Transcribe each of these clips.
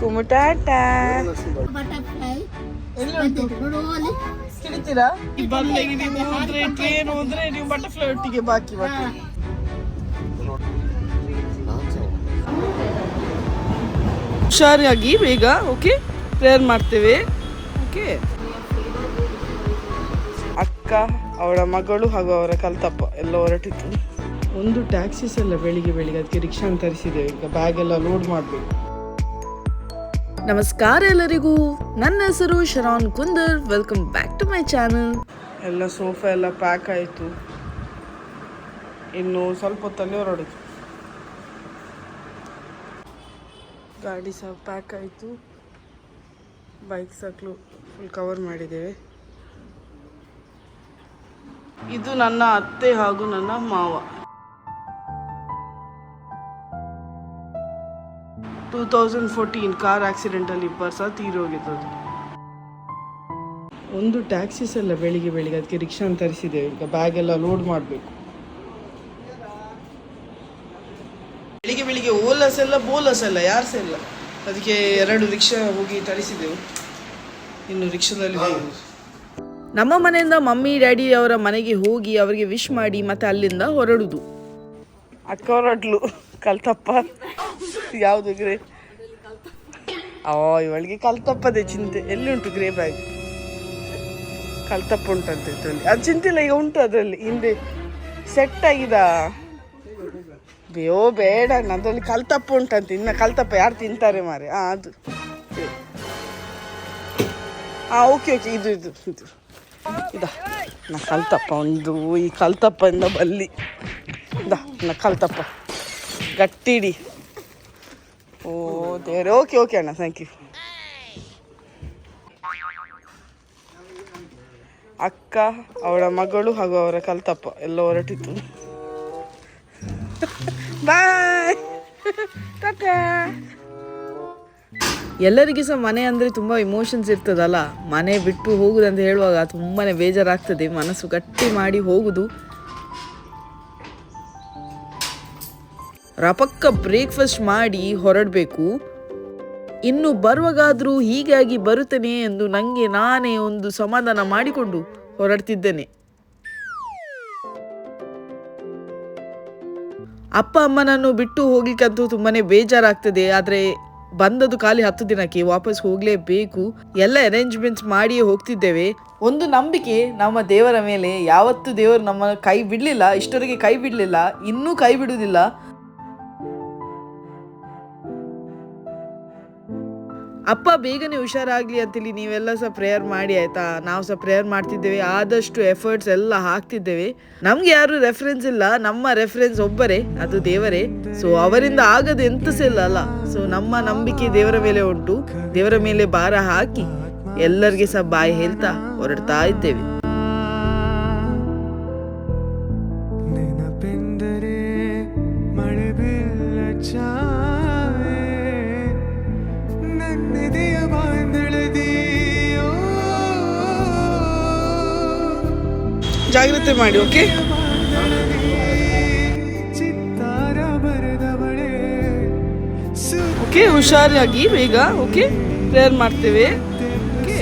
ಕುಮುಟಾಟ. ಹಿಡಿತೀರಾ ಬಲ್ಲಿಗೆ ನೀವು ಹೋದ್ರೆ ಟ್ರೈನ್ ಹೋದ್ರೆ ನೀವು ಬಟರ್ಫ್ಲೈ ಒಟ್ಟಿಗೆ ಬಾಕಿ ಬಾಕಿ ಹುಷಾರಾಗಿ ಬೇಗ ಓಕೆ ಪ್ರೇಯರ್ ಮಾಡ್ತೇವೆ. ಓಕೆ ಅಕ್ಕ ಅವಳ ಮಗಳು ಹಾಗೂ ಅವರ ಕಲ್ತಪ್ಪ ಎಲ್ಲ ಹೊರಟಿತ್ತು ಒಂದು ಟ್ಯಾಕ್ಸಿಸ್ ಎಲ್ಲ ಬೆಳಿಗ್ಗೆ ಬೆಳಿಗ್ಗೆ ಅದಕ್ಕೆ ರಿಕ್ಷಾ ತರಿಸಿದ್ದೇವೆ. ಈಗ ಬ್ಯಾಗ್ ಎಲ್ಲ ಲೋಡ್ ಮಾಡಬೇಕು. ನಮಸ್ಕಾರ ಎಲ್ಲರಿಗೂ. ನನ್ನ ಹೆಸರು Sharon Kundar. Welcome back to my channel ಎಲ್ಲ ಸೋಫಾ ಎಲ್ಲ ಪ್ಯಾಕ್ ಆಯಿತು. ಇನ್ನು ಸ್ವಲ್ಪ ಹೊತ್ತಲ್ಲಿ ಹೊರಡುದು. ಗಾಡಿ ಸಹ ಪ್ಯಾಕ್ ಆಯಿತು. ಬೈಕ್ ಸಾಕ್ಲು ಫುಲ್ ಕವರ್ ಮಾಡಿದ್ದೇವೆ. ಇದು ನನ್ನ ಅತ್ತೆ ಹಾಗೂ ನನ್ನ ಮಾವ. ತೌಸಂಡ್ ಫೋರ್ಟೀನ್ ಕಾರ್ ಆಕ್ಸಿಡೆಂಟಲ್ಲಿ ಇಬ್ಬರು ಸಹ ತೀರೋಗಿದ್ದದು ಒಂದು ಟ್ಯಾಕ್ಸಿಸ್ ಎಲ್ಲ ಬೆಳಿಗ್ಗೆ ಬೆಳಿಗ್ಗೆ ಅದಕ್ಕೆ ರಿಕ್ಷಾ ತರಿಸಿದೆ ಈಗ ಬ್ಯಾಗ್ ಎಲ್ಲ ಲೋಡ್ ಮಾಡಬೇಕು. ಬೆಳಿಗ್ಗೆ ಬೆಳಿಗ್ಗೆ ಓಲಸ್ ಎಲ್ಲ ಬೋಲಸ್ ಎಲ್ಲ ಯಾರು ಸಹ ಇಲ್ಲ ಅದಕ್ಕೆ ಎರಡು ರಿಕ್ಷಾ ಹೋಗಿ ತರಿಸಿದೆವು ಇನ್ನು ರಿಕ್ಷಾದಲ್ಲಿ ನಮ್ಮ ಮನೆಯಿಂದ ಮಮ್ಮಿ ಡ್ಯಾಡಿ ಅವರ ಮನೆಗೆ ಹೋಗಿ ಅವರಿಗೆ ವಿಶ್ ಮಾಡಿ ಮತ್ತೆ ಅಲ್ಲಿಂದ ಹೊರಡುದು. ಅಕ್ಕ ಹೊರಡ್ಲು ಕಲ್ತಪ್ಪ. ಯಾವುದು ಗ್ರೇ ಆ ಇವಳಿಗೆ ಕಲ್ತಪ್ಪದೆ ಚಿಂತೆ. ಎಲ್ಲಿ ಉಂಟು ಗ್ರೇ ಬ್ಯಾಗ್ ಕಲ್ತಪ್ಪ ಉಂಟಂತ ಇದರಲ್ಲಿ. ಅದು ಚಿಂತೆ ಇಲ್ಲ, ಈಗ ಉಂಟು ಅದರಲ್ಲಿ. ಹಿಂದೆ ಸೆಟ್ ಆಗಿದ. ಬೇಯೋ ಬೇಡ ಅದರಲ್ಲಿ ಕಲ್ತಪ್ಪ ಉಂಟಂತೆ. ಇನ್ನು ಕಲ್ತಪ್ಪ ಯಾರು ತಿಂತಾರೆ ಮಾರೆ? ಹಾಂ ಅದು. ಹಾಂ ಓಕೆ ಓಕೆ ಇದು ಇದು ಇದು. ಇದ. ನಾ ಕಲ್ತಪ್ಪ ಒಂದು, ಈ ಕಲ್ತಪ್ಪದಿಂದ ಬಲ್ಲಿ. ಇದ, ನಾ ಕಲ್ತಪ್ಪ. ಗಟ್ಟಿಡಿ. ಓ ಓಕೆ ಓಕೆ ಅಣ್ಣ ಥ್ಯಾಂಕ್ ಯು ಅಕ್ಕ, ಅವಳ ಮಗಳು ಹಾಗೂ ಅವರ ಕಲ್ತಪ್ಪ, ಎಲ್ಲ ಹೊರಟಿತ್ತು. ಬಾಯ್ ಎಲ್ಲರಿಗೂ ಸಹ ಮನೆ ಅಂದರೆ ತುಂಬ ಇಮೋಷನ್ಸ್ ಇರ್ತದಲ್ಲ? ಮನೆ ಬಿಟ್ಟು ಹೋಗುದಂತ ಹೇಳುವಾಗ ತುಂಬಾ ಬೇಜಾರಾಗ್ತದೆ. ಮನಸ್ಸು ಗಟ್ಟಿ ಮಾಡಿ ಹೋಗುದು. ರಪಕ್ಕ ಬ್ರೇಕ್ಫಾಸ್ಟ್ ಮಾಡಿ ಹೊರಡಬೇಕು. ಇನ್ನು ಬರುವಾಗಾದರೂ ಹೀಗಾಗಿ ಬರುತ್ತೇನೆ ಎಂದು ನನಗೆ ನಾನೇ ಒಂದು ಸಮಾಧಾನ ಮಾಡಿಕೊಂಡು ಹೊರಡ್ತಿದ್ದೇನೆ. ಅಪ್ಪ ಅಮ್ಮನನ್ನು ಬಿಟ್ಟು ಹೋಗ್ಲಿಕ್ಕಂತೂ ತುಂಬಾನೇ ಬೇಜಾರಾಗ್ತದೆ. ಆದರೆ ಬಂದದ್ದು ಖಾಲಿ ಹತ್ತು ದಿನಕ್ಕೆ ವಾಪಸ್ ಹೋಗಲೇಬೇಕು. ಎಲ್ಲ ಅರೇಂಜ್ಮೆಂಟ್ಸ್ ಮಾಡಿಯೇ ಹೋಗ್ತಿದ್ದೇವೆ. ಒಂದು ನಂಬಿಕೆ ನಮ್ಮ ದೇವರ ಮೇಲೆ. ಯಾವತ್ತೂ ದೇವರು ನಮ್ಮ ಕೈ ಬಿಡಲಿಲ್ಲ ಇಷ್ಟರಿಗೆ ಕೈ ಬಿಡಲಿಲ್ಲ, ಇನ್ನೂ ಕೈ ಬಿಡುವುದಿಲ್ಲ. ಅಪ್ಪ ಬೇಗನೆ ಹುಷಾರಾಗ್ಲಿ ಅಂತೇಳಿ ನೀವೆಲ್ಲ ಸಹ ಪ್ರೇಯರ್ ಮಾಡಿ ಆಯ್ತಾ? ನಾವು ಸಹ ಪ್ರೇಯರ್ ಮಾಡ್ತಿದ್ದೇವೆ, ಆದಷ್ಟು ಎಫರ್ಟ್ಸ್ ಎಲ್ಲ ಹಾಕ್ತಿದ್ದೇವೆ. ನಮ್ಗೆ ಯಾರು ರೆಫರೆನ್ಸ್ ಇಲ್ಲ, ನಮ್ಮ ರೆಫರೆನ್ಸ್ ಒಬ್ಬರೇ, ಅದು ದೇವರೇ. ಸೊ ಅವರಿಂದ ಆಗದು ಎಂತ ಸಹ ಇಲ್ಲ ಅಲ್ಲ? ಸೊ ನಮ್ಮ ನಂಬಿಕೆ ದೇವರ ಮೇಲೆ ಉಂಟು. ದೇವರ ಮೇಲೆ ಭಾರ ಹಾಕಿ ಎಲ್ಲರಿಗೆ ಸಹ ಬಾಯಿ ಹೇಳ್ತಾ ಹೊರಡ್ತಾ ಇದ್ದೇವೆ. ಮಾಡಿ ಓಕೆ ಓಕೆ ಹುಷಾರಾಗಿ, ಬೇಗ ಓಕೆ ಪ್ರೇಯರ್ ಮಾಡ್ತೇವೆ ಓಕೆ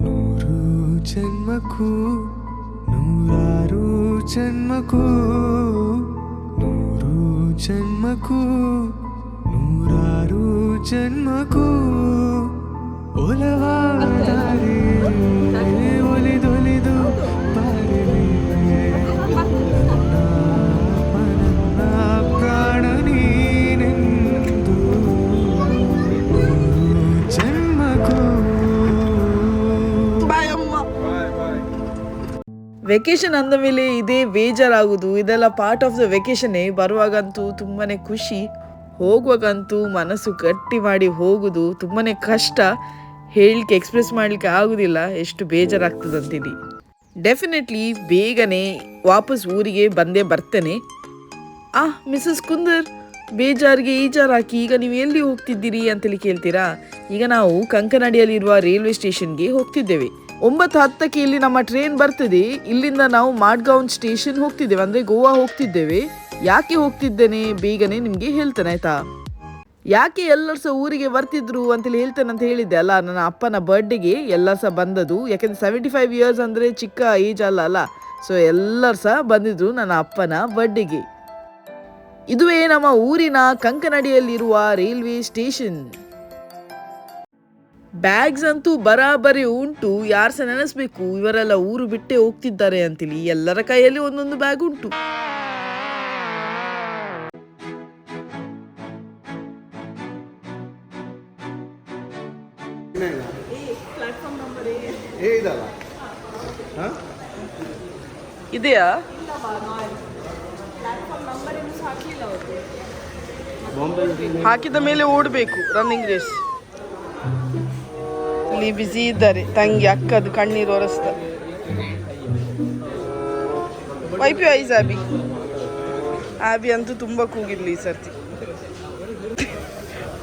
ನೂರು ಜನ್ಮಕ್ಕೂ, ನೂರಾರು ಜನ್ಮಕ್ಕೂ, ನೂರು ಜನ್ಮಕ್ಕೂ ಜನ್ಮಕ್ಕೂ ಒಲವಾದರೆ ಒಲಿದೊಲಿದು ಬಾರಿಲೆ ನನ್ನ ಪ್ರಾಣ ನೀನೆಂದು ಜನ್ಮಕ್ಕೂ ಬಾಯ್ ಅಮ್ಮ ವೆಕೇಶನ್ ಅಂದ ಮೇಲೆ ಇದೇ ಬೇಜಾರಾಗುದು ಇದೆಲ್ಲ ಪಾರ್ಟ್ ಆಫ್ ದ ವೆಕೇಶನ್ನೇ ಬರುವಾಗಂತೂ ತುಂಬಾನೇ ಖುಷಿ. ಹೋಗುವಾಗಂತೂ ಮನಸ್ಸು ಗಟ್ಟಿ ಮಾಡಿ ಹೋಗುದು ತುಂಬಾ ಕಷ್ಟ. ಹೇಳಲಿಕ್ಕೆ ಎಕ್ಸ್ಪ್ರೆಸ್ ಮಾಡಲಿಕ್ಕೆ ಆಗುದಿಲ್ಲ. ಎಷ್ಟು ಬೇಜಾರಾಗ್ತದಂತೀನಿ ಡೆಫಿನೆಟ್ಲಿ ಬೇಗನೆ ವಾಪಸ್ ಊರಿಗೆ ಬಂದೇ ಬರ್ತೇನೆ. ಆ ಮಿಸಸ್ ಕುಂದರ್, ಬೇಜಾರಿಗೆ ಈಜಾರಾಕಿ ಈಗ ನೀವು ಎಲ್ಲಿ ಹೋಗ್ತಿದ್ದೀರಿ ಅಂತೇಳಿ ಕೇಳ್ತೀರಾ? ಈಗ ನಾವು ಕಂಕನಾಡಿಯಲ್ಲಿರುವ ರೈಲ್ವೆ ಸ್ಟೇಷನ್ಗೆ ಹೋಗ್ತಿದ್ದೇವೆ. ಒಂಬತ್ತು ಹತ್ತಕ್ಕೆ ಇಲ್ಲಿ ನಮ್ಮ ಟ್ರೈನ್ ಬರ್ತದೆ. ಇಲ್ಲಿಂದ ನಾವು ಮಾಡ್ಗೌನ್ ಸ್ಟೇಷನ್ ಹೋಗ್ತಿದ್ದೇವೆ. ಅಂದರೆ ಗೋವಾ ಹೋಗ್ತಿದ್ದೇವೆ. ಯಾಕೆ ಹೋಗ್ತಿದ್ದೇನೆ? ಬೇಗನೆ ನಿಮಗೆ ಹೇಳ್ತೇನೆ, ಆಯ್ತಾ? ಯಾಕೆ ಎಲ್ಲರೂ ಸಹ ಊರಿಗೆ ಬರ್ತಿದ್ರು ಅಂತೇಳಿ ಹೇಳ್ತೇನೆ ಅಂತ ಹೇಳಿದ್ದೆ ಅಲ್ಲ? ನನ್ನ ಅಪ್ಪನ ಬರ್ಡೇಗೆ ಎಲ್ಲರೂ ಸಹ ಬಂದದ್ದು. ಯಾಕೆಂದ್ರೆ ಸೆವೆಂಟಿ ಫೈವ್ ಇಯರ್ಸ್ ಅಂದರೆ ಚಿಕ್ಕ ಏಜ್ ಅಲ್ಲ ಅಲ್ಲ? ಸೊ ಎಲ್ಲರೂ ಸಹ ಬಂದಿದ್ರು ನನ್ನ ಅಪ್ಪನ ಬರ್ಡೇಗೆ ಇದುವೇ ನಮ್ಮ ಊರಿನ ಕಂಕನಡಿಯಲ್ಲಿರುವ ರೈಲ್ವೆ ಸ್ಟೇಷನ್ ಬ್ಯಾಗ್ಸ್ ಅಂತೂ ಬರಾಬರಿ ಉಂಟು. ಯಾರು ಸಹ ನೆನೆಸ್ಬೇಕು? ಇವರೆಲ್ಲ ಊರು ಬಿಟ್ಟೆ ಹೋಗ್ತಿದ್ದಾರೆ ಅಂತೇಳಿ ಎಲ್ಲರ ಕೈಯಲ್ಲಿ ಒಂದೊಂದು ಬ್ಯಾಗ್ ಉಂಟು. ಇದೆಯಾ? ಹಾಕಿದ ಮೇಲೆ ಓಡಬೇಕು ರನ್ನಿಂಗ್ ರೇಸ್ ಇಲ್ಲಿ ಬಿಸಿ ಇದ್ದಾರೆ, ತಂಗಿ ಅಕ್ಕದು ಕಣ್ಣೀರು ಒರೆಸ್ತ. ವೈಪಿ ಐಸ್ ಆಬಿ ಆಬಿ ಅಂತೂ ತುಂಬ ಕೂಗಿರ್ಲಿ ಈ ಸರ್ತಿ.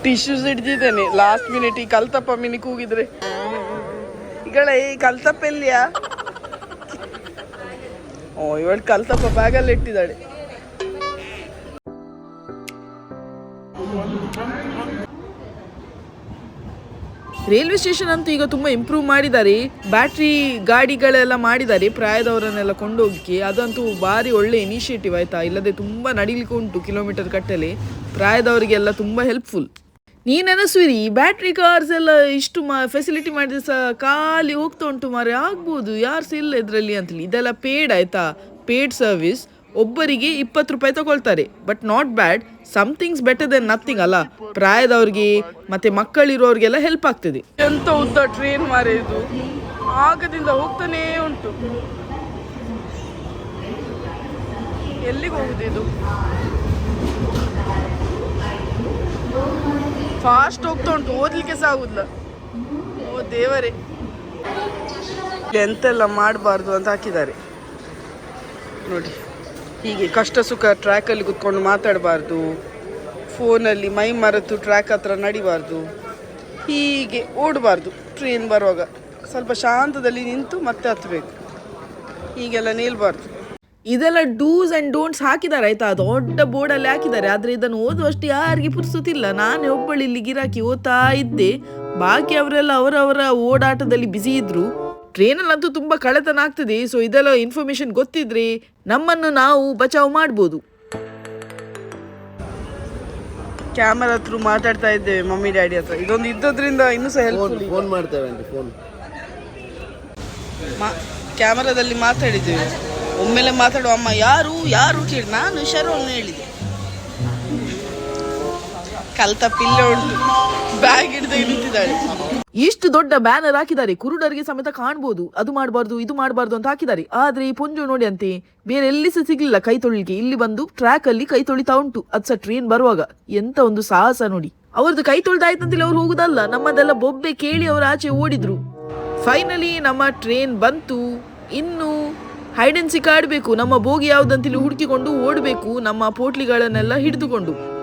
ಟಿಶ್ಯೂಸ್ ಹಿಡ್ದಿದ್ದೇನೆ ಲಾಸ್ಟ್ ಮಿನಿಟ್ ಈ ಕಲ್ತಪ್ಪ ಮಿನಿ ಕೂಗಿದ್ರೆ. ಈಗಳ ಈ ಕಲ್ತಪ್ಪ ಎಲ್ಲಿಯಾ? ಓ, ಇವಳು ಕಲ್ತಪ್ಪ ಬ್ಯಾಗಲ್ಲಿ ಇಟ್ಟಿದ್ದಾಳೆ. ರೈಲ್ವೆ ಸ್ಟೇಷನ್ ಅಂತೂ ಈಗ ತುಂಬ ಇಂಪ್ರೂವ್ ಮಾಡಿದ್ದಾರೆ ಬ್ಯಾಟ್ರಿ ಗಾಡಿಗಳೆಲ್ಲ ಮಾಡಿದ್ದಾರೆ ಪ್ರಾಯದವರನ್ನೆಲ್ಲ ಕೊಂಡೋಗಿ ಅದಂತೂ ಭಾರಿ ಒಳ್ಳೆ ಇನಿಷಿಯೇಟಿವ್ ಆಯ್ತಾ? ಇಲ್ಲದೆ ತುಂಬ ನಡಿಲಿಕ್ಕೆ ಉಂಟು ಕಿಲೋಮೀಟರ್ ಕಟ್ಟಲೆ. ಪ್ರಾಯದವರಿಗೆಲ್ಲ ತುಂಬ ಹೆಲ್ಪ್ಫುಲ್ ನೀನೆನಸುವಿರಿ ಬ್ಯಾಟ್ರಿ ಕಾರ್ಸ್ ಎಲ್ಲ ಇಷ್ಟು ಮಾ ಫೆಸಿಲಿಟಿ ಮಾಡಿದ್ರೆ ಸಹ ಖಾಲಿ ಹೋಗ್ತಾ ಉಂಟು ಮಾರೆ ಆಗ್ಬೋದು, ಯಾರು ಸಹ ಇಲ್ಲ ಇದರಲ್ಲಿ ಅಂತೇಳಿ. ಇದೆಲ್ಲ ಪೇಡ್ ಆಯ್ತಾ? ಪೇಡ್ ಸರ್ವಿಸ್ ಒಬ್ಬರಿಗೆ ಇಪ್ಪತ್ತು ರೂಪಾಯಿ ತಗೊಳ್ತಾರೆ. But not bad somethings better than nothing ಅಲ್ಲ? ಪ್ರಾಯದವ್ರಿಗೆ, ಮತ್ತೆ ಮಕ್ಕಳಿರೋರಿಗೆಲ್ಲ ಹೆಲ್ಪ್ ಆಗ್ತದೆ. ಎಂತ ಉದ್ದ ಟ್ರೈನ್ ಮಾರೆ ಇದು? ಆಗದಿಂದ ಹೋಗ್ತಾನೇ ಉಂಟು. ಎಲ್ಲಿಗೆ ಹೋಗುದು ಇದು? ಫಾಸ್ಟ್ ಹೋಗ್ತಾ ಉಂಟು ಓದ್ಲಿಕ್ಕೆ ಸಹ ಆಗುದಿಲ್ಲ. ಓ ದೇವರೇ. ಎಂತೆಲ್ಲ ಮಾಡಬಾರ್ದು ಅಂತ ಹಾಕಿದ್ದಾರೆ. ನೋಡಿ, ಹೀಗೆ ಕಷ್ಟ ಸುಖ ಟ್ರ್ಯಾಕಲ್ಲಿ ಕುತ್ಕೊಂಡು ಮಾತಾಡಬಾರ್ದು. ಫೋನಲ್ಲಿ ಮೈ ಮರೆತು ಟ್ರ್ಯಾಕ್ ಹತ್ರ ನಡಿಬಾರ್ದು. ಹೀಗೆ ಓಡಬಾರ್ದು ಟ್ರೈನ್ ಬರುವಾಗ. ಸ್ವಲ್ಪ ಶಾಂತದಲ್ಲಿ ನಿಂತು ಮತ್ತೆ ಹತ್ತಬೇಕು ಹೀಗೆಲ್ಲ ನಿಲ್ಬಾರ್ದು. ಇದೆಲ್ಲ ಡೂಸ್ ಆ್ಯಂಡ್ ಡೋಂಟ್ಸ್ ಹಾಕಿದ್ದಾರೆ ಆಯ್ತಾ? ದೊಡ್ಡ ಬೋರ್ಡಲ್ಲಿ ಹಾಕಿದ್ದಾರೆ. ಆದರೆ ಇದನ್ನು ಓದುವಷ್ಟು ಯಾರಿಗೆ ಪುರ್ಸುತ್ತಿಲ್ಲ ನಾನೇ ಒಬ್ಬಳು ಇಲ್ಲಿ ಗಿರಾಕಿ ಓದ್ತಾ ಇದ್ದೆ. ಬಾಕಿ ಅವರೆಲ್ಲ ಅವರವರ ಓಡಾಟದಲ್ಲಿ ಬ್ಯುಸಿ ಇದ್ದರು ಟ್ರೈನಲ್ಲಂತೂ ತುಂಬ ಕಳೆತನ ಆಗ್ತದೆ. ಸೊ ಇದೆಲ್ಲ ಇನ್ಫಾರ್ಮೇಷನ್ ಗೊತ್ತಿದ್ರೆ ನಮ್ಮನ್ನು ನಾವು ಬಚಾವ್ ಮಾಡ್ಬೋದು. ಕ್ಯಾಮರಾ ಹತ್ರ ಮಾತಾಡ್ತಾ ಇದ್ದೇವೆ ಮಮ್ಮಿ ಡ್ಯಾಡಿ ಹತ್ರ. ಇದೊಂದು ಇದ್ದದ್ರಿಂದ ಇನ್ನೂ ಸಹ ಹೆಲ್ಪ್ ಫೋನ್ ಮಾಡ್ತೇವೆ ಅಂತ ಫೋನ್ ಮಾ ಕ್ಯಾಮರಾದಲ್ಲಿ ಮಾತಾಡಿದ್ದೇವೆ. ಒಮ್ಮೆಲೆ ಮಾತಾಡುವ ಅಮ್ಮ, ಯಾರು ಯಾರು ಕೇಳಿ ನಾನು ಶರೋನ್ ಹೇಳಿದೆ. ಕಲ್ತ ಪಿಲ್ಲೆ ಉಂಟು. ಬ್ಯಾಗ್ ಹಿಡಿದು ನಿಂತಿದ್ದಾಳೆ. ಇಷ್ಟು ದೊಡ್ಡ ಬ್ಯಾನರ್ ಹಾಕಿದ್ದಾರೆ. ಕುರುಡರಿಗೆ ಸಮೇತ ಕಾಣ್ಬೋದು. ಅದು ಮಾಡಬಾರ್ದು, ಇದು ಮಾಡಬಾರ್ದು ಅಂತ ಹಾಕಿದ್ದಾರೆ. ಆದ್ರೆ ಈ ಪುಂಜು ನೋಡಿ ಅಂತೆ, ಬೇರೆ ಎಲ್ಲಿ ಸಿಗ್ಲಿಲ್ಲ ಕೈ ತೊಳಿಲಿಕ್ಕೆ ಇಲ್ಲಿ ಬಂದು ಟ್ರ್ಯಾಕ್ ಅಲ್ಲಿ ಕೈ ತೊಳಿತಾ ಉಂಟು. ಅದ್ ಸಹ ಟ್ರೈನ್ ಬರುವಾಗ. ಎಂತ ಒಂದು ಸಾಹಸ ನೋಡಿ. ಅವ್ರದ್ದು ಕೈ ತೊಳ್ದಾಯ್ತಂತೇಳಿ ಅವ್ರು ಹೋಗುದಲ್ಲ. ನಮ್ಮದೆಲ್ಲ ಬೊಬ್ಬೆ ಕೇಳಿ ಅವರು ಆಚೆ ಓಡಿದ್ರು. ಫೈನಲಿ ನಮ್ಮ ಟ್ರೈನ್ ಬಂತು. ಇನ್ನು ಹೈಡ್ ಅಂಡ್ ಸಿಕ್ ಆಡಬೇಕು. ನಮ್ಮ ಬೋಗಿ ಯಾವುದಂತೇಳಿ ಹುಡುಕಿಕೊಂಡು ಓಡಬೇಕು. ನಮ್ಮ ಪೋಟ್ಲಿಗಳನ್ನೆಲ್ಲ ಹಿಡಿದುಕೊಂಡು.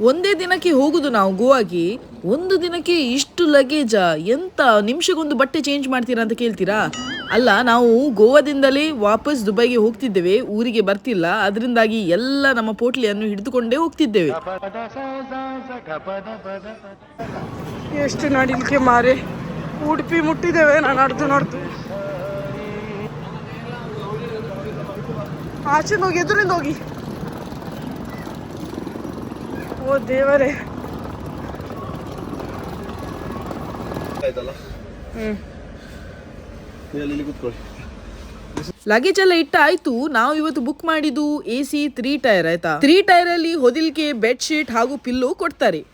ಒಂದೇ ದಿನಕ್ಕೆ ಹೋಗುದು ನಾವು ಗೋವಾಗೆ. ಒಂದು ದಿನಕ್ಕೆ ಇಷ್ಟು ಲಗೇಜ ಎಂತ ನಿಮಿಷಗೊಂದು ಬಟ್ಟೆ ಚೇಂಜ್ ಮಾಡ್ತೀರಾ ಅಂತ ಕೇಳ್ತೀರಾ? ಅಲ್ಲ, ನಾವು ಗೋವಾದಿಂದಲೇ ವಾಪಸ್ ದುಬೈಗೆ ಹೋಗ್ತಿದ್ದೇವೆ. ಊರಿಗೆ ಬರ್ತಿಲ್ಲ. ಅದರಿಂದಾಗಿ ಎಲ್ಲ ನಮ್ಮ ಪೋಟ್ಲಿಯನ್ನು ಹಿಡಿದುಕೊಂಡೇ ಹೋಗ್ತಿದ್ದೇವೆ. ಎಷ್ಟು ನಡಿಲಿಕ್ಕೆ ಮಾರೆ. ಉಡುಪಿ ಮುಟ್ಟಿದ್ದೇವೆ. ನಾನು ನಡೆದು ನಡೆದು. ಆಚೆ ಹೋಗಿ ಎದುರಿಂದ ಹೋಗಿ. ಓ ದೇವರೇ. ಲಗೇಜ್ ಎಲ್ಲ ಇಟ್ಟ ಆಯ್ತು. ನಾವು ಇವತ್ತು ಬುಕ್ ಮಾಡಿದ್ದು ಎ ಸಿ ತ್ರೀ ಟೈರ್ ಆಯ್ತಾ? ತ್ರೀ ಟೈರ್ ಅಲ್ಲಿ ಹೊದಿಲ್ಕೆ ಬೆಡ್ ಶೀಟ್ ಹಾಗೂ ಪಿಲ್ಲೋ ಕೊಡ್ತಾರೆ.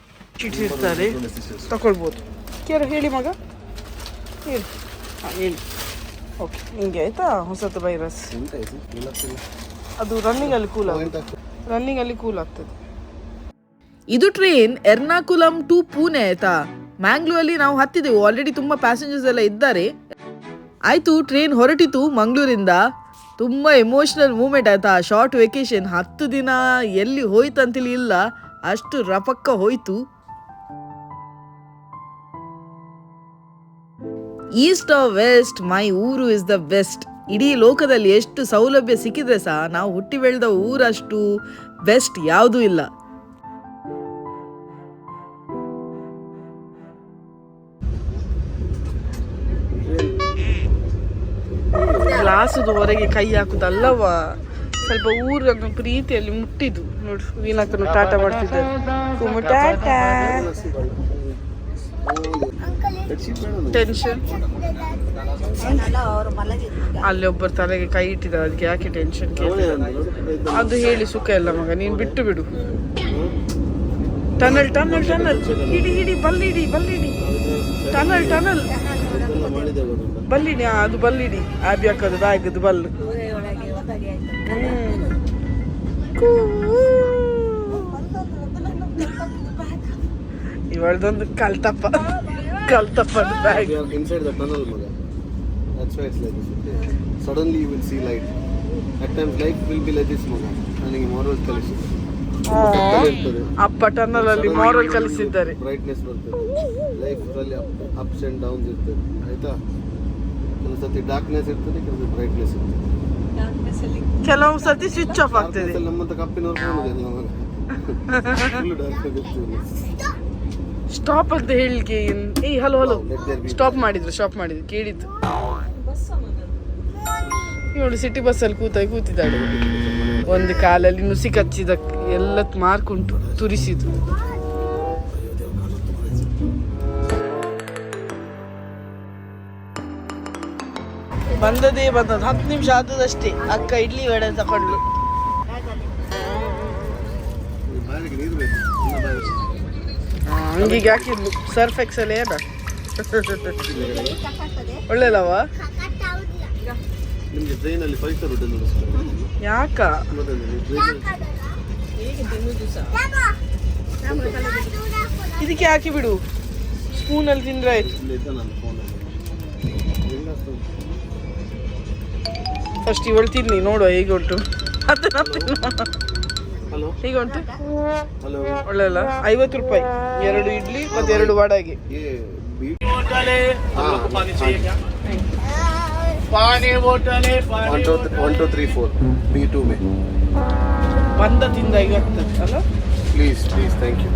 ಶೀಟ್ಸ್ ಇರ್ತಾರೆ. ಕೇರು ಹೇಳಿ ಮಗ. ಹೇಳಿ. ಹಾಂ ಹೇಳಿ. ಓಕೆ ನಿಮಗೆ ಆಯ್ತಾ? ಹೊಸತು ವೈರಸ್ ಇಲ್ಲ ಅದು ರನ್ನಿಂಗಲ್ಲಿ ಕೂಲ್ ಆಗುತ್ತೆ ರನ್ನಿಂಗ್ ಅಲ್ಲಿ ಕೂಲ್ ಆಗ್ತದೆ. ಇದು ಟ್ರೈನ್ ಎರ್ನಾಕುಲಂ ಟು ಪುಣೆ ಆಯ್ತಾ? ಮ್ಯಾಂಗ್ಳೂರಲ್ಲಿ ನಾವು ಹತ್ತಿದೆವು. ಆಲ್ರೆಡಿ ತುಂಬಾ ಪ್ಯಾಸೆಂಜರ್ಸ್ ಎಲ್ಲ ಇದ್ದಾರೆ. ಆಯಿತು ಟ್ರೈನ್ ಹೊರಟಿತು ಮಂಗಳೂರಿಂದ. ತುಂಬ ಎಮೋಷನಲ್ ಮೂಮೆಂಟ್ ಆಯ್ತಾ? ಶಾರ್ಟ್ ವೆಕೇಶನ್ ಹತ್ತು ದಿನ ಎಲ್ಲಿ ಹೋಯ್ತು ಅಂತೇಳಿ ಇಲ್ಲ. ಅಷ್ಟು ರಪಕ್ಕ ಹೋಯ್ತು. ಈಸ್ಟ್ ಆಫ್ ವೆಸ್ಟ್, ಮೈ ಊರು ಇಸ್ ದ ಬೆಸ್ಟ್. ಇಡೀ ಲೋಕದಲ್ಲಿ ಎಷ್ಟು ಸೌಲಭ್ಯ ಸಿಕ್ಕಿದ್ರೆ ಸಹ ನಾವು ಹುಟ್ಟಿ ಬೆಳೆದ ಊರಷ್ಟು ಬೆಸ್ಟ್ ಯಾವುದೂ ಇಲ್ಲ. ಹೊರಗೆ ಕೈ ಹಾಕುದಲ್ಲವ? ಸ್ವಲ್ಪ ಊರನ್ನು ಪ್ರೀತಿಯಲ್ಲಿ ಮುಟ್ಟಿದ್ದು. ನೋಡು ವೀಣಕ್ಕನ್ನು ಟಾಟ ಟಾಟಾ. ಟೆನ್ಷನ್ ಅಲ್ಲಿ ಒಬ್ಬರ ತಲೆಗೆ ಕೈ ಇಟ್ಟಿದ್ದಾರೆ, ಅದಕ್ಕೆ ಯಾಕೆ ಟೆನ್ಷನ್ ಅದು ಹೇಳಿ ಸುಖ ಇಲ್ಲ ಮಗ, ನೀನು ಬಿಟ್ಟು ಬಿಡು. ಟನಲ್ ಟನಲ್ ಟನಲ್ ಇಡಿ ಇಡಿ ಬಲ್ಲಿಡಿ ಬಲ್ಲಿಡಿ ಟನಲ್ ಟನಲ್? ಬಲ್ಲಿಡಿ ಅದು ಬಲ್ಲಿಡಿ ಆಬಿ ಹಾಕೋದು ಬ್ಯಾಗದು ಬಲ್ಲು. ಇವಳ್ದೊಂದು ಕಲ್ತಪ್ಪ. ಕಲ್ತಪ್ಪದ bag We are inside the tunnel, Maga. That's why it's like this. Suddenly you will see light. At times life will be like this, Maga. ನನಗೆ ಮಾರಲ್ ಕಲಿಸಿ ಇರ್ತದೆ ಅಪ್ಪ ಟನಲ್ ಅಲ್ಲಿ ಮಾರಲ್ ಕಲಿಸಿದ್ದಾರೆ. ಬ್ರೈಟ್ನೆಸ್ ಬರ್ತದೆ. ಲೈಫ್ ಅಲ್ಲಿ ಅಪ್ಸ್ ಅಂಡ್ ಡೌನ್ಸ್ ಇರ್ತದೆ. ಆಯ್ತಾ? ಸತಿ ಡಾರ್ಕ್ನೆಸ್ ಇರ್ತದೆ ಕೆಲವು ಬ್ರೈಟ್ನೆಸ್ ಇರ್ತದೆ. ಕೆಲವು ಸತಿ ಸ್ವಿಚ್ ಆಫ್ ಆಗ್ತದೆ. ನಮ್ಮಂತ ಕಪ್ಪಿನವ್ರು ಕಾಣುದಿಲ್ಲ ನಮಗೆ ಫುಲ್ ಡಾರ್ಕ್ ಇರ್ತದೆ. ಸ್ಟಾಪ್ ಅಂತ ಹೇಳಿಕೆ ಏಯ್ ಹಲೋ ಹಲೋ ಸ್ಟಾಪ್ ಮಾಡಿದ್ರು ಸ್ಟಾಪ್ ಮಾಡಿದ್ರು ಕೇಳಿದ್ದು. ಇವಳು ಸಿಟಿ ಬಸ್ಸಲ್ಲಿ ಕೂತ ಕೂತಿದ್ದಾಳೆ. ಒಂದು ಕಾಲಲ್ಲಿ ನುಸಿ ಕಚ್ಚಿದ ಎಲ್ಲ ಮಾರ್ಕುಂಟು ತುರಿಸಿದ್ದು. ಬಂದದೇ ಬಂದದ್ದು ಹತ್ತು ನಿಮಿಷ ಆದದಷ್ಟೇ ಅಕ್ಕ ಇಡ್ಲಿ ವಡೆ ತಗೊಂಡ್ಲು ಹಂಗಿಗೆ ಹಾಕಿದ್ಲು ಸರ್ಫ್ ಎಕ್ಸಲ್ ಏನ ಒಳ್ಳೆದವ ನಿಮಗೆ ಟ್ರೈನಲ್ಲಿ ಫೈವ್ ಸ್ಟಾರ್ ಹೋಟೆಲ್ ನೋಡಿಸ್ತಾರೆ ಯಾಕ? ಇದಕ್ಕೆ ಹಾಕಿ ಬಿಡು. ಸ್ಪೂನಲ್ಲಿ ತಿಂದ್ರೆ ಆಯ್ತು. ಫಸ್ಟ್ ಇವಳು ತಿನ್ನಿ ನೋಡುವ ಹೇಗೆ ಉಂಟು. ಹಲೋ ಹೀಗೆ ಉಂಟು ಹಲೋ. ಅಲ್ಲ? ಐವತ್ತು ರೂಪಾಯಿ. ಎರಡು ಇಡ್ಲಿ ಮತ್ತೆ ಎರಡು ವಡಾಗಿ. One two three four B two May ಬಂದದಿಂದ ಈಗ ಅಲ್ಲ? ಪ್ಲೀಸ್ ಪ್ಲೀಸ್ ಥ್ಯಾಂಕ್ ಯು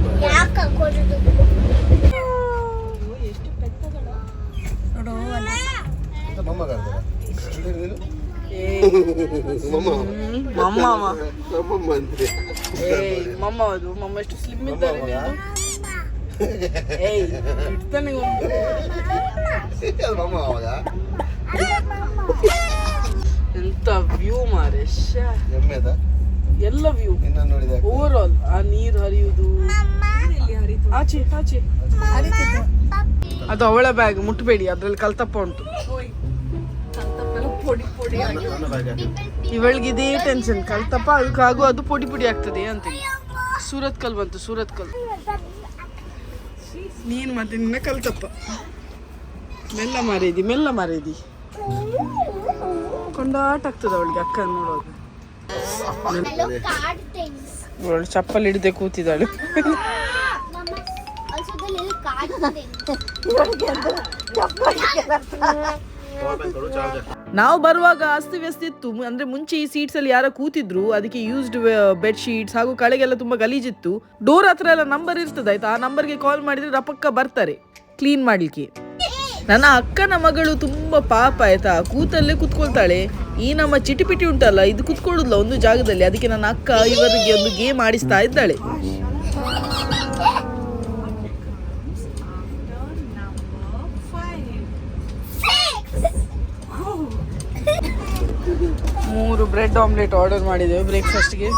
ಮಮ್ಮ ಮಮ್ಮ. ಮಮ್ಮ ಅಂದ್ರೆ ಏಯ್ ಮಮ್ಮ ಅದು ಮಮ್ಮ ಎಷ್ಟು ಸ್ಲಿಮ್ ಇದ್ದಾರೆ ನೀವು ಏಯ್ ಇಡ್ತಾನೆ ಮಮ್ಮ ಅವಾಗ ಎಂತ ವ್ಯೂ ಮಾರೇಶ್ ಎಲ್ಲ ವ್ಯೂ ಓವರ್ ಆಲ್ ಆ ನೀರು ಹರಿಯುವುದು ಆಚೆ ಆಚೆ. ಅದು ಅವಳ ಬ್ಯಾಗ್ ಮುಟ್ಟಬೇಡಿ ಅದ್ರಲ್ಲಿ ಕಲ್ತಪ್ಪ ಉಂಟು. ಬ್ಯಾಗ್ ಇವಳಿಗೆ ಇದೇ ಟೆನ್ಷನ್ ಕಲ್ತಪ್ಪ ಅದಕ್ಕಾಗು ಅದು ಪುಡಿ ಪುಡಿ ಆಗ್ತದೆ ಅಂತ ಸೂರತ್ ಕಲ್ ಬಂತು ಸೂರತ್ ಕಲ್. ನೀನು ಮತ್ತೆ ನಿನ್ನ ಕಲ್ತಪ್ಪ ಮೆಲ್ಲ ಮಾರಿದಿ ಮೆಲ್ಲ ಮಾರಿದಿ. ಕೊಂಡಾಟ ಆಗ್ತದೆ ಅವಳಿಗೆ ಅಕ್ಕ ನೋಡೋದು ಅವಳು ಚಪ್ಪಲಿ ಹಿಡದೆ ಕೂತಿದ್ದಾಳು. ಮಮ್ಮ ನಾವು ಬರುವಾಗ ಅಸ್ತವ್ಯಸ್ತ ಇತ್ತು. ಅಂದ್ರೆ ಮುಂಚೆ ಈ ಸೀಟ್ಸ್ ಅಲ್ಲಿ ಯಾರೋ ಕೂತಿದ್ರು, ಅದಕ್ಕೆ ಯೂಸ್ಡ್ ಬೆಡ್ ಶೀಟ್ಸ್ ಹಾಗೂ ಕಳೆಗೆಲ್ಲ ತುಂಬಾ ಗಲೀಜಿತ್ತು. ಡೋರ್ ಹತ್ರ ಎಲ್ಲ ನಂಬರ್ ಇರ್ತದೆ, ಆಯ್ತಾ? ಆ ನಂಬರ್ಗೆ ಕಾಲ್ ಮಾಡಿದ್ರೆ ರಪಕ್ಕ ಬರ್ತಾರೆ ಕ್ಲೀನ್ ಮಾಡ್ಲಿಕ್ಕೆ. ನನ್ನ ಅಕ್ಕನ ಮಗಳು ತುಂಬಾ ಪಾಪ, ಆಯ್ತಾ? ಕೂತಲ್ಲೇ ಕುತ್ಕೊಳ್ತಾಳೆ. ಈ ನಮ್ಮ ಚಿಟಿಪಿಟಿ ಉಂಟಲ್ಲ, ಇದು ಕುತ್ಕೊಳ್ಳುದಿಲ್ಲ ಒಂದು ಜಾಗದಲ್ಲಿ. ಅದಕ್ಕೆ ನನ್ನ ಅಕ್ಕ ಇವರಿಗೆ ಒಂದು ಗೇಮ್ ಆಡಿಸ್ತಾ ಇದ್ದಾಳೆ. ಮೂರು ಬ್ರೆಡ್ ಆಮ್ಲೆಟ್ ಆರ್ಡರ್ ಮಾಡಿದ್ದೇವೆ ಬ್ರೇಕ್ಫಾಸ್ಟ್ಗೆ.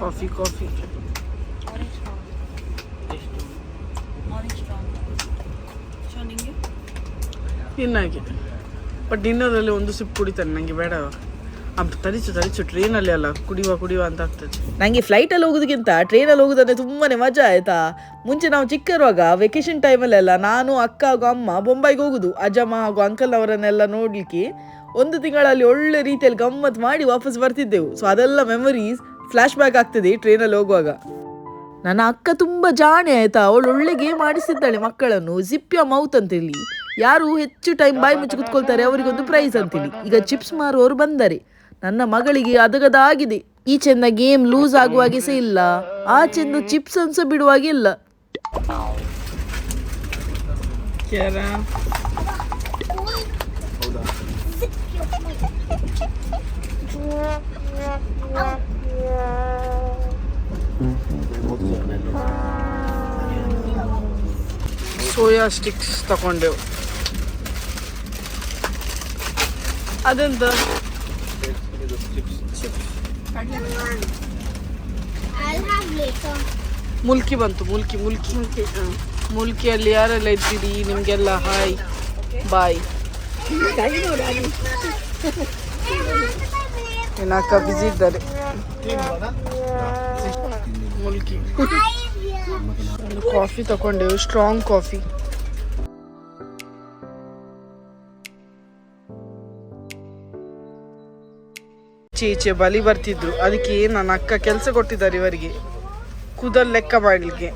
Coffee coffee. ಇನ್ನಾಗಿದೆ ಬಟ್ ಡಿನ್ನರಲ್ಲಿ ಒಂದು ಸಿಪ್ ಕುಡಿತಾನೆ ನನಗೆ ಬೇಡ ತರಿಸು ತರಿಸು ಟ್ರೈನಲ್ಲಿ ಅಲ್ಲ, ಕುಡಿಯುವ ಕುಡಿಯುವ ಅಂತ ಆಗ್ತದೆ. ನನಗೆ ಫ್ಲೈಟಲ್ಲಿ ಹೋಗೋದಕ್ಕಿಂತ ಟ್ರೈನಲ್ಲಿ ಹೋಗೋದಂದ್ರೆ ತುಂಬಾ ಮಜಾ ಆಯ್ತಾ? ಮುಂಚೆ ನಾವು ಚಿಕ್ಕ ಇರುವಾಗ ಟೈಮ್ ಟೈಮಲ್ಲೆಲ್ಲ ನಾನು, ಅಕ್ಕ ಹಾಗೂ ಅಮ್ಮ ಬೊಂಬೈಗೆ ಹೋಗುದು. ಅಜ್ಜಮ್ಮ ಹಾಗೂ ಅಂಕಲ್ ಅವರನ್ನೆಲ್ಲ ನೋಡ್ಲಿಕ್ಕೆ ಒಂದು ತಿಂಗಳಲ್ಲಿ ಒಳ್ಳೆ ರೀತಿಯಲ್ಲಿ ಗಮ್ಮತ್ ಮಾಡಿ ವಾಪಸ್ ಬರ್ತಿದ್ದೆವು. ಸೊ ಅದೆಲ್ಲ ಮೆಮೊರೀಸ್ ಫ್ಲಾಶ್ ಬ್ಯಾಕ್ ಆಗ್ತದೆ ಟ್ರೈನಲ್ಲಿ ಹೋಗುವಾಗ. ನನ್ನ ಅಕ್ಕ ತುಂಬ ಜಾಣೆ ಆಯ್ತಾ? ಅವಳು ಒಳ್ಳೆ ಗೇಮ್ ಆಡಿಸಿದ್ದಾಳೆ ಮಕ್ಕಳನ್ನು. ಜಿಪ್ ಮೌತ್ ಮೌತ್ ಅಂತೇಳಿ. ಯಾರು ಹೆಚ್ಚು ಟೈಮ್ ಬಾಯಿ ಮುಚ್ಚಿ ಕುತ್ಕೊಳ್ತಾರೆ ಅವರಿಗೊಂದು ಪ್ರೈಸ್ ಅಂತೇಳಿ. ಈಗ ಚಿಪ್ಸ್ ಮಾರುವವರು ಬಂದರೆ. ನನ್ನ ಮಗಳಿಗೆ ಅದಗದಾಗಿದೆ. ಈ ಚೆಂದ ಗೇಮ್ ಲೂಸ್ ಆಗುವಾಗೆ ಸಹ ಇಲ್ಲ. ಆ ಚೆಂದ ಚಿಪ್ಸ್ ಅನ್ಸ ಬಿಡುವಾಗೆ ಇಲ್ಲ. ಸೋಯಾ ಸ್ಟಿಕ್ಸ್ ತಗೊಂಡೆವು. ಅದೆಂತ? ಮುಲ್ಕಿ ಬಂತು ಮುಲ್ಕಿ ಮುಲ್ಕಿ ಮುಲ್ಕಿ ಮುಲ್ಕಿಯಲ್ಲಿ ಯಾರೆಲ್ಲ ಇದ್ದೀರಿ? ನಿಮಗೆಲ್ಲ ಹಾಯ್ ಬಾಯ್. ಏನು ಅಕ್ಕ ಬಿಸಿ ಇದ್ದಾರೆ? ಮುಲ್ಕಿ. ಕಾಫಿ ತಗೊಂಡೆವು ಸ್ಟ್ರಾಂಗ್ ಕಾಫಿ ಈಚೆ ಈಚೆ ಬಲಿ ಬರ್ತಿದ್ರು. ಅದಕ್ಕೆ ನನ್ನ ಅಕ್ಕ ಕೆಲಸ ಕೊಟ್ಟಿದ್ದಾರೆ ಇವರಿಗೆ. ಕುದಲ್ ಲೆಕ್ಕ ಮಾಡಲಿಕ್ಕೆ.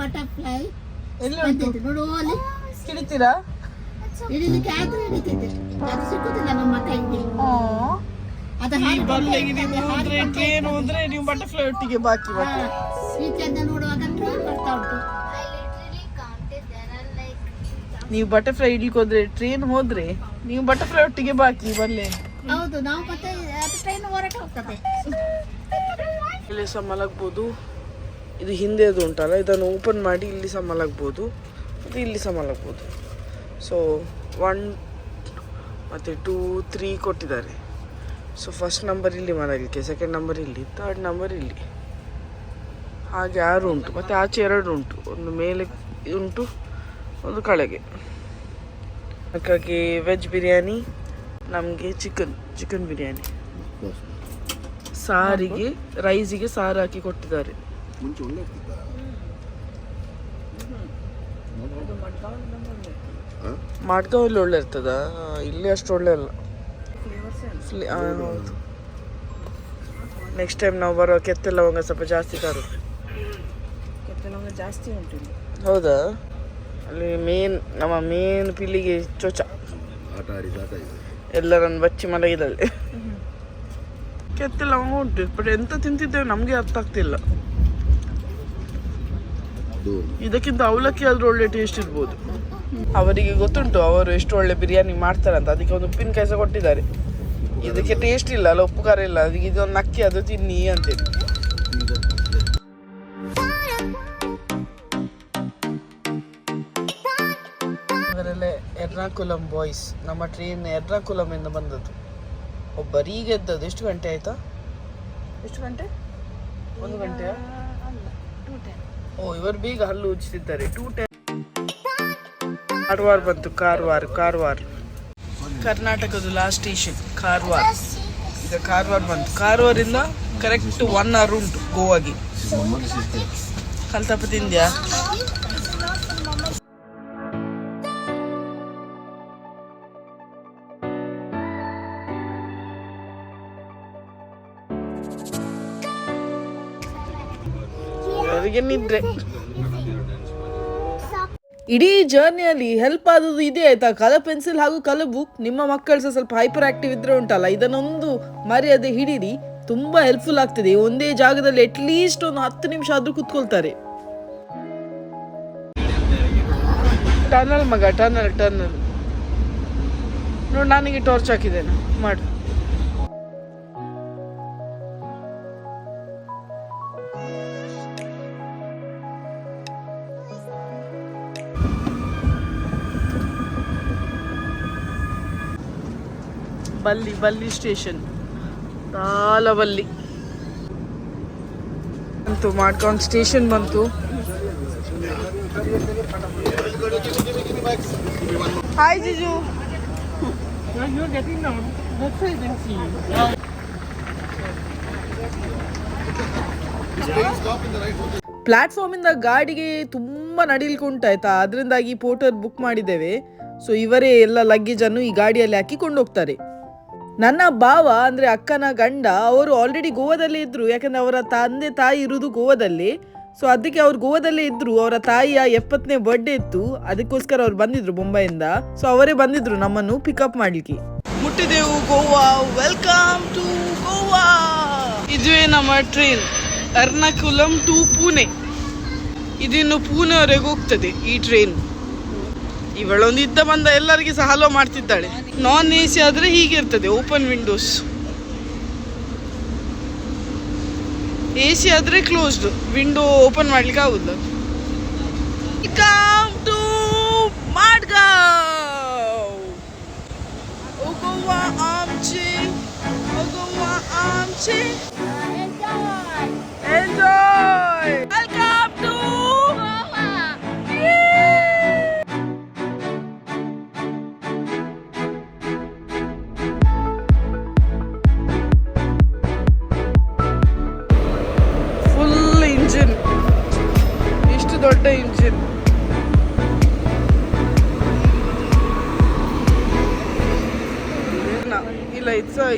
ಬಟರ್ಫ್ಲೈ ಹಿಡಿತೀರಾ ಹಿಡಿಲಿಕ್ಕೆ ಆದ್ರೆ ಹಿಡಿತೈತೆ ಅದು ಸಿಕ್ಕುದಿಲ್ಲ ನಮ್ಮ ಕೈಗೆ ಅದು ಹೋದ್ರೆ ಟ್ರೇನ್ ಹೋದ್ರೆ ನೀವು ಬಟರ್ಫ್ಲೈ ಒಟ್ಟಿಗೆ ಬಾಕಿ ಬಟ್ಟೆ ಈಚೆಯಿಂದ ನೋಡುವಾಗ ನೀವು ಬಟರ್ಫ್ಲೈ ಇಡ್ಲಿಕ್ಕೆ ಹೋದ್ರೆ ಟ್ರೈನ್ ಹೋದ್ರೆ ನೀವು ಬಟರ್ಫ್ಲೈ ಒಟ್ಟಿಗೆ ಬಾಕಿ ಬಲ್ಲೆ ಹೌದು ನಾವು ಮತ್ತೆ ಟ್ರೈನ್ ಹೊರಟು ಹೋಗ್ತದೆ. ಇಲ್ಲಿ ಸಹ ಮಲಗ್ಬೋದು ಇದು ಹಿಂದೆದು ಉಂಟಲ್ಲ ಇದನ್ನು ಓಪನ್ ಮಾಡಿ ಇಲ್ಲಿ ಸಹ ಮಲಗ್ಬೋದು ಮತ್ತು ಇಲ್ಲಿ ಸಹ ಮಲಗ್ಬೋದು ಸೊ ಒನ್ ಮತ್ತು ಟೂ ತ್ರೀ ಕೊಟ್ಟಿದ್ದಾರೆ. ಸೊ ಫಸ್ಟ್ ನಂಬರ್ ಇಲ್ಲಿ ಮಲಗಲಿಕ್ಕೆ ಸೆಕೆಂಡ್ ನಂಬರ್ ಇಲ್ಲಿ ಥರ್ಡ್ ನಂಬರ್ ಇಲ್ಲಿ. ಹಾಗೆ ಆರು ಉಂಟು ಮತ್ತು ಆಚೆ ಎರಡು ಉಂಟು. ಒಂದು ಮೇಲೆ ಉಂಟು ಒಂದು ಕಳೆಗೆ. ಹಾಗಾಗಿ ವೆಜ್ ಬಿರಿಯಾನಿ ನಮಗೆ ಚಿಕನ್ ಚಿಕನ್ ಬಿರಿಯಾನಿ. ಸಾರಿಗೆ ರೈಸಿಗೆ ಸಾರು ಹಾಕಿ ಕೊಟ್ಟಿದ್ದಾರೆ. ಮಾಡ್ಕೋ ಮಾಡ್ಗಾವಲ್ಲಿ ಒಳ್ಳೆ ಇರ್ತದ? ಇಲ್ಲಿ ಅಷ್ಟು ಒಳ್ಳೆ ಅಲ್ಲ. ಹೌದು. ನೆಕ್ಸ್ಟ್ ಟೈಮ್ ನಾವು ಬರೋ ಕೆತ್ತೆ ಲವಂಗ ಸ್ವಲ್ಪ ಜಾಸ್ತಿ ತರು ಜಾಸ್ತಿ ಉಂಟು ಹೌದಾ? ಅಲ್ಲಿ ಮೇನ್ ನಮ್ಮ ಮೇನ್ ಪಿಲ್ಲಿಗೆ ಚೊಚ. ಆಟ ಆಡಿ ಸಾಕಾಗಿದೆ ಎಲ್ಲರನ್ನು ಬಚ್ಚಿ ಮಲಗಿದಲ್ಲಿ. ಕೆತ್ತೆ ಲವಂಗ ಉಂಟು. ಬಟ್ ಎಂತ ತಿಂತಿದ್ದೇವೆ ನಮಗೆ ಅರ್ಥ ಆಗ್ತಿಲ್ಲ. ಇದಕ್ಕಿಂತ ಅವಲಕ್ಕಿ ಆದ್ರೂ ಒಳ್ಳೆ ಟೇಸ್ಟ್ ಇರ್ಬೋದು. ಅವರಿಗೆ ಗೊತ್ತುಂಟು ಅವರು ಎಷ್ಟು ಒಳ್ಳೆ ಬಿರಿಯಾನಿ ಮಾಡ್ತಾರಂತ ಅದಕ್ಕೆ ಒಂದು ಉಪ್ಪಿನಕಾಯಿ ಸಹ ಕೊಟ್ಟಿದ್ದಾರೆ. ಇದಕ್ಕೆ ಟೇಸ್ಟ್ ಇಲ್ಲ ಅಲ್ಲ ಉಪ್ಪು ಖಾರ ಇಲ್ಲ. ಅದಕ್ಕೆ ಇದೊಂದು ನಕ್ಕಿ ಅದು ತಿನ್ನಿ ಅಂತೇಳಿ ಎರ್ನಾಕುಲಂ ಬಾಯ್ಸ್ ನಮ್ಮ ಟ್ರೈನ್ ಎರ್ನಾಕುಲಂ ಇಂದ ಬಂದದ್ದು. ಒಬ್ಬರಿಗೆ ಎದ್ದದ್ದು. ಎಷ್ಟು ಗಂಟೆ ಆಯ್ತಾ? ಎಷ್ಟು ಗಂಟೆ? ಒಂದು ಗಂಟೆ? ಓ ಇವರು ಬೀಗ ಹಲ್ಲು ಉಜ್ಜಿಸಿದ್ದಾರೆ. ಟೂ ಟೆನ್ ಕಾರವಾರ ಬಂತು. ಕಾರವಾರ ಕಾರವಾರ. ಕರ್ನಾಟಕದ ಲಾಸ್ಟ್ ಸ್ಟೇಷನ್ ಕಾರವಾರ. ಈಗ ಕಾರವಾರ ಬಂತು. ಕಾರವಾರಿಂದ ಕರೆಕ್ಟ್ ಒನ್ ಅವರ್ ಉಂಟು ಗೋವಾಗೆ. ಕಲ್ತಪ್ಪ ತಿಂದ್ಯಾ ಅವರಿಗೆ ನಿದ್ರೆ. ಇಡೀ ಜರ್ನಿಯಲ್ಲಿ ಹೆಲ್ಪ್ ಆದದ್ದು ಇದೇ ಆಯ್ತಾ? ಕಲರ್ ಪೆನ್ಸಿಲ್ ಹಾಗೂ ಕಲರ್ ಬುಕ್ ನಿಮ್ಮ ಮಕ್ಕಳು ಸಹ ಸ್ವಲ್ಪ ಹೈಪರ್ ಆಕ್ಟಿವ್ ಇದ್ರೆ ಉಂಟಲ್ಲ? ಇದನ್ನೊಂದು ಮರ್ಯಾದೆ ಹಿಡೀರಿ. ತುಂಬಾ ಹೆಲ್ಪ್ಫುಲ್ ಆಗ್ತದೆ. ಒಂದೇ ಜಾಗದಲ್ಲಿ ಅಟ್ಲೀಸ್ಟ್ ಒಂದು ಹತ್ತು ನಿಮಿಷ ಆದ್ರೂ ಕುತ್ಕೊಳ್ತಾರೆ. ಟನಲ್ ಮಗ ಟನಲ್ ಟನಲ್ ನೋಡಿ, ನನಗೆ ಟಾರ್ಚ್ ಹಾಕಿದ್ದೇನೆ. ಮಾಡು. ಬಲ್ಲಿ ಬಲ್ಲಿ ಸ್ಟೇಷನ್. ತಾಲಬಲ್ಲಿ ಬಂತು, ಮಾಡ್ಕೊಂಡು ಸ್ಟೇಷನ್ ಬಂತು. ಹಾಯ್ ಜಿಜು ಪ್ಲಾಟ್ಫಾರ್ಮ್ ಇಂದ ಗಾಡಿಗೆ ತುಂಬಾ ನಡಿಲಿಕ್ಕೆ ಉಂಟಾಯ್ತಾ? ಅದರಿಂದಾಗಿ ಪೋರ್ಟರ್ ಬುಕ್ ಮಾಡಿದ್ದೇವೆ. ಸೊ ಇವರೇ ಎಲ್ಲ ಲಗೇಜ್ ಅನ್ನು ಈ ಗಾಡಿಯಲ್ಲಿ ಹಾಕಿ ಕೊಂಡೋಗ್ತಾರೆ. ನನ್ನ ಭಾವ ಅಂದರೆ ಅಕ್ಕನ ಗಂಡ, ಅವರು ಆಲ್ರೆಡಿ ಗೋವಾದಲ್ಲೇ ಇದ್ದರು ಯಾಕಂದರೆ ಅವರ ತಂದೆ ತಾಯಿ ಇರುವುದು ಗೋವಾದಲ್ಲಿ. ಸೊ ಅದಕ್ಕೆ ಅವ್ರು ಗೋವಾದಲ್ಲೇ ಇದ್ದರು ಅವರ ತಾಯಿಯ ಎಪ್ಪತ್ತನೇ ಬರ್ಡೇ ಇತ್ತು. ಅದಕ್ಕೋಸ್ಕರ ಅವ್ರು ಬಂದಿದ್ರು ಮುಂಬೈಯಿಂದ. ಸೊ ಅವರೇ ಬಂದಿದ್ರು ನಮ್ಮನ್ನು ಪಿಕಪ್ ಮಾಡಲಿಕ್ಕೆ. ಮುಟ್ಟಿದೆವು ಗೋವಾ. Welcome to Goa. ಇದುವೇ ನಮ್ಮ ಟ್ರೈನ್ ಎರ್ನಾಕುಲಂ ಟು ಪುಣೆ. ಇದಿನ್ನು ಪುಣೆವರೆಗೆ ಹೋಗ್ತದೆ ಈ ಟ್ರೈನ್ ಇವಳೊಂದು ಇದ್ದ ಬಂದ ಎಲ್ಲರಿಗೆ ಸಹ ಹಲೋ ಮಾಡ್ತಿದ್ದಾಳೆ. ನಾನ್ ಎ ಸಿ ಆದರೆ ಹೀಗಿರ್ತದೆ ಓಪನ್ ವಿಂಡೋಸ್ ಎ ಸಿ ಆದರೆ ಕ್ಲೋಸ್ಡ್ ವಿಂಡೋ ಓಪನ್ ಮಾಡ್ಲಿಕ್ಕೆ ಆಗುದಿಲ್ಲ. Come to Madgaon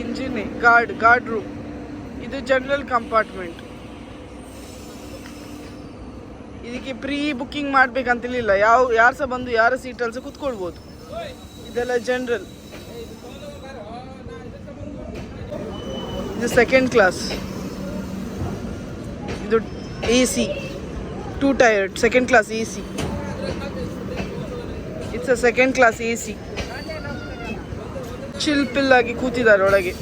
engine guard guard room ಇದು ಜನರಲ್ ಕಂಪಾರ್ಟ್ಮೆಂಟ್ ಇದಕ್ಕೆ ಪ್ರೀ ಬುಕ್ಕಿಂಗ್ ಮಾಡ್ಬೇಕಂತಿಲ್ಲ ಯಾವ, ಯಾರು ಸಹ ಬಂದು ಯಾರ ಸೀಟಲ್ಲಿ ಸಹ ಕುತ್ಕೊಳ್ಬೋದು. ಇದೆಲ್ಲ ಜನರಲ್ ಇದು ಸೆಕೆಂಡ್ ಕ್ಲಾಸ್ ಇದು A C two tier second class A C it's a second class A C chill pill ಆಗಿ ಕೂತಿದ್ದಾರೆ ಒಳಗೆ.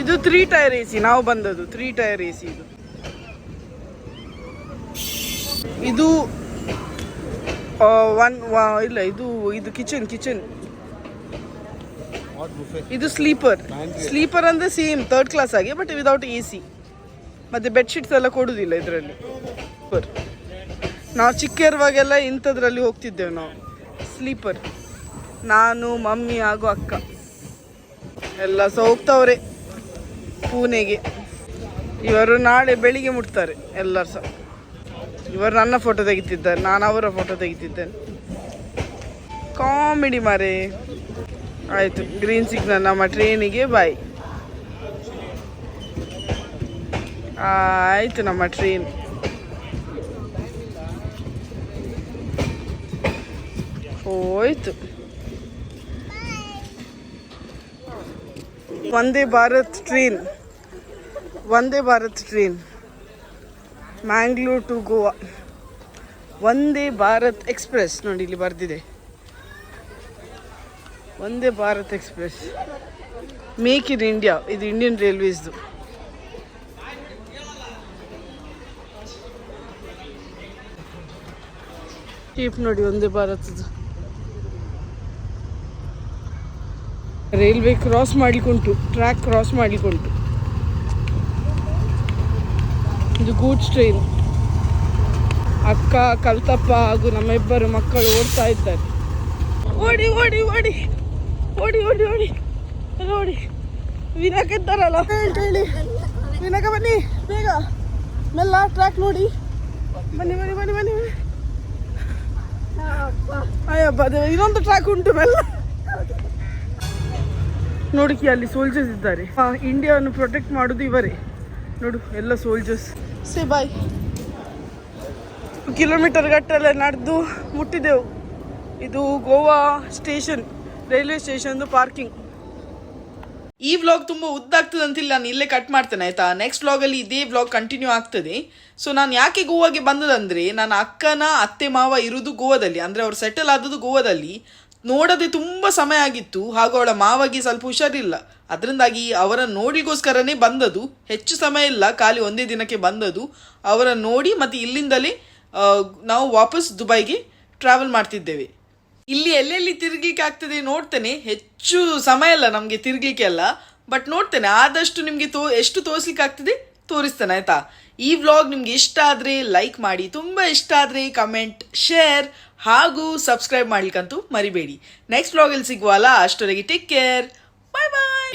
ಇದು ತ್ರೀ ಟೈರ್ ಎ ಸಿ ನಾವು ಬಂದದ್ದು ತ್ರೀ ಟೈರ್ ಎ ಸಿ ಇದು ಇದು ಒನ್ ಇಲ್ಲ ಇದು ಇದು ಕಿಚನ್ ಕಿಚನ್ ಇದು ಸ್ಲೀಪರ್ ಸ್ಲೀಪರ್ ಅಂದರೆ ಸೇಮ್ ಥರ್ಡ್ ಕ್ಲಾಸ್ ಆಗಿ ಬಟ್ ವಿದೌಟ್ ಎ ಸಿ ಮತ್ತು ಬೆಡ್ಶೀಟ್ಸ್ ಎಲ್ಲ ಕೊಡುವುದಿಲ್ಲ ಇದರಲ್ಲಿ. ನಾವು ಚಿಕ್ಕ ಇರುವಾಗೆಲ್ಲ ಇಂಥದ್ರಲ್ಲಿ ಹೋಗ್ತಿದ್ದೇವೆ ನಾವು. ಸ್ಲೀಪರ್ ನಾನು ಮಮ್ಮಿ ಹಾಗೂ ಅಕ್ಕ. ಎಲ್ಲ ಸಹ ಹೋಗ್ತಾವ್ರೆ ಪೂನೆಗೆ ಇವರು ನಾಳೆ ಬೆಳಿಗ್ಗೆ ಮುಟ್ತಾರೆ ಎಲ್ಲರೂ ಸಹ ಇವರು ನನ್ನ ಫೋಟೋ ತೆಗಿತಿದ್ದಾರೆ, ನಾನು ಅವರ ಫೋಟೋ ತೆಗಿತಿದ್ದೇನೆ. ಕಾಮಿಡಿ ಮಾರೆ. ಆಯಿತು ಗ್ರೀನ್ ಸಿಗ್ನಲ್ ನಮ್ಮ ಟ್ರೈನಿಗೆ ಬಾಯ್ ಆಯಿತು ನಮ್ಮ ಟ್ರೈನ್ ಹೋಯ್ತು. Vande Bharat train Vande Bharat train Mangalore to Goa Vande Bharat express ನೋಡಿ, ಇಲ್ಲಿ ಬರೆದಿದೆ. Vande Bharat express make in India ಇದು ಇಂಡಿಯನ್ ರೈಲ್ವೇಸ್ದು ಟೀಪ್ ನೋಡಿ ಒಂದೇ ಭಾರತದ್ದು ರೈಲ್ವೆ ಕ್ರಾಸ್ ಮಾಡಲಿಕ್ಕುಂಟು ಟ್ರ್ಯಾಕ್ ಕ್ರಾಸ್ ಮಾಡಲಿಕ್ಕುಂಟು. ಇದು ಗೂಡ್ಸ್ ಟ್ರೈನ್ ಅಕ್ಕ, ಕಲ್ತಪ್ಪ ಹಾಗೂ ನಮ್ಮ ಇಬ್ಬರು ಮಕ್ಕಳು ಓಡ್ತಾ ಇದ್ದಾರೆ. ಓಡಿ ಓಡಿ ಓಡಿ ಓಡಿ ಓಡಿ ಓಡಿ ಓಡಿ ವಿನಾಕ ಇದ್ದಾರಲ್ಲ? ಹೇಳಿ ವಿನಾಕ ಬನ್ನಿ, ಬೇಗ. ಮೆಲ್ಲ ಟ್ರ್ಯಾಕ್ ನೋಡಿ. ಬನ್ನಿ ಬನ್ನಿ ಬನ್ನಿ ಬನ್ನಿ. ಅಯ್ಯಪ್ಪ ಅದೇ, ಇನ್ನೊಂದು ಟ್ರ್ಯಾಕ್ ಉಂಟು ಮೆಲ್ಲ. ನೋಡಿಕಿ ಅಲ್ಲಿ ಸೋಲ್ಜರ್ಸ್ ಇದ್ದಾರೆ. ಇಂಡಿಯಾವನ್ನು ಪ್ರೊಟೆಕ್ಟ್ ಮಾಡೋದು ಇವರೇ. ನೋಡು ಎಲ್ಲ ಸೋಲ್ಜರ್ಸ್ ಸೇ ಬಾಯ್ ಕಿಲೋಮೀಟರ್ ಗಟ್ಟಲೆ ನಡೆದು ಮುಟ್ಟಿದೆವು. ಇದು ಗೋವಾ ಸ್ಟೇಷನ್ ರೈಲ್ವೆ ಸ್ಟೇಷನ್ದು ಪಾರ್ಕಿಂಗ್ ಈ ವ್ಲಾಗ್ ತುಂಬ ಉದ್ದಾಗ್ತದೆ ಅಂತಿಲ್ಲ ನಾನು ಇಲ್ಲೇ ಕಟ್ ಮಾಡ್ತೇನೆ ಆಯ್ತಾ? ನೆಕ್ಸ್ಟ್ ವ್ಲಾಗಲ್ಲಿ ಇದೇ ವ್ಲಾಗ್ ಕಂಟಿನ್ಯೂ ಆಗ್ತದೆ. ಸೊ ನಾನು ಯಾಕೆ ಗೋವಾಗೆ ಬಂದದಂದರೆ ನನ್ನ ಅಕ್ಕನ ಅತ್ತೆ ಮಾವ ಇರುವುದು ಗೋವಾದಲ್ಲಿ ಅಂದರೆ ಅವ್ರು ಸೆಟಲ್ ಆದದ್ದು ಗೋವಾದಲ್ಲಿ. ನೋಡದೆ ತುಂಬ ಸಮಯ ಆಗಿತ್ತು, ಹಾಗೂ ಅವಳ ಮಾವಗೆ ಸ್ವಲ್ಪ ಹುಷಾರಿಲ್ಲ. ಅದರಿಂದಾಗಿ ಅವರ ನೋಡಿಗೋಸ್ಕರನೇ ಬಂದದು. ಹೆಚ್ಚು ಸಮಯ ಇಲ್ಲ, ಖಾಲಿ ಒಂದೇ ದಿನಕ್ಕೆ ಬಂದದು. ಅವರ ನೋಡಿ ಮತ್ತು ಇಲ್ಲಿಂದಲೇ ನಾವು ವಾಪಸ್ ದುಬೈಗೆ ಟ್ರಾವೆಲ್ ಮಾಡ್ತಿದ್ದೇವೆ. ಇಲ್ಲಿ ಎಲ್ಲೆಲ್ಲಿ ತಿರ್ಗ್ಲಿಕ್ಕೆ ಆಗ್ತದೆ ನೋಡ್ತೇನೆ. ಹೆಚ್ಚು ಸಮಯ ಇಲ್ಲ ನಮಗೆ ತಿರುಗಲಿಕ್ಕೆ ಅಲ್ಲ ಬಟ್ ನೋಡ್ತೇನೆ, ಆದಷ್ಟು ನಿಮಗೆ ತೋ, ಎಷ್ಟು ತೋರಿಸ್ಲಿಕ್ಕೆ ಆಗ್ತದೆ, ತೋರಿಸ್ತೇನೆ, ಆಯಿತಾ? ಈ ವ್ಲಾಗ್ ನಿಮ್ಗೆ ಇಷ್ಟ ಆದರೆ ಲೈಕ್ ಮಾಡಿ. ತುಂಬ ಇಷ್ಟ ಆದರೆ ಕಮೆಂಟ್ ಶೇರ್ ಹಾಗೂ ಸಬ್ಸ್ಕ್ರೈಬ್ ಮಾಡ್ಲಿಕ್ಕಂತೂ ಮರಿಬೇಡಿ. ನೆಕ್ಸ್ಟ್ ವ್ಲಾಗಲ್ಲಿ ಸಿಗುವಲ್ಲ ಅಷ್ಟೊರೆಗೆ ಟೇಕ್ ಕೇರ್ ಬಾಯ್ ಬಾಯ್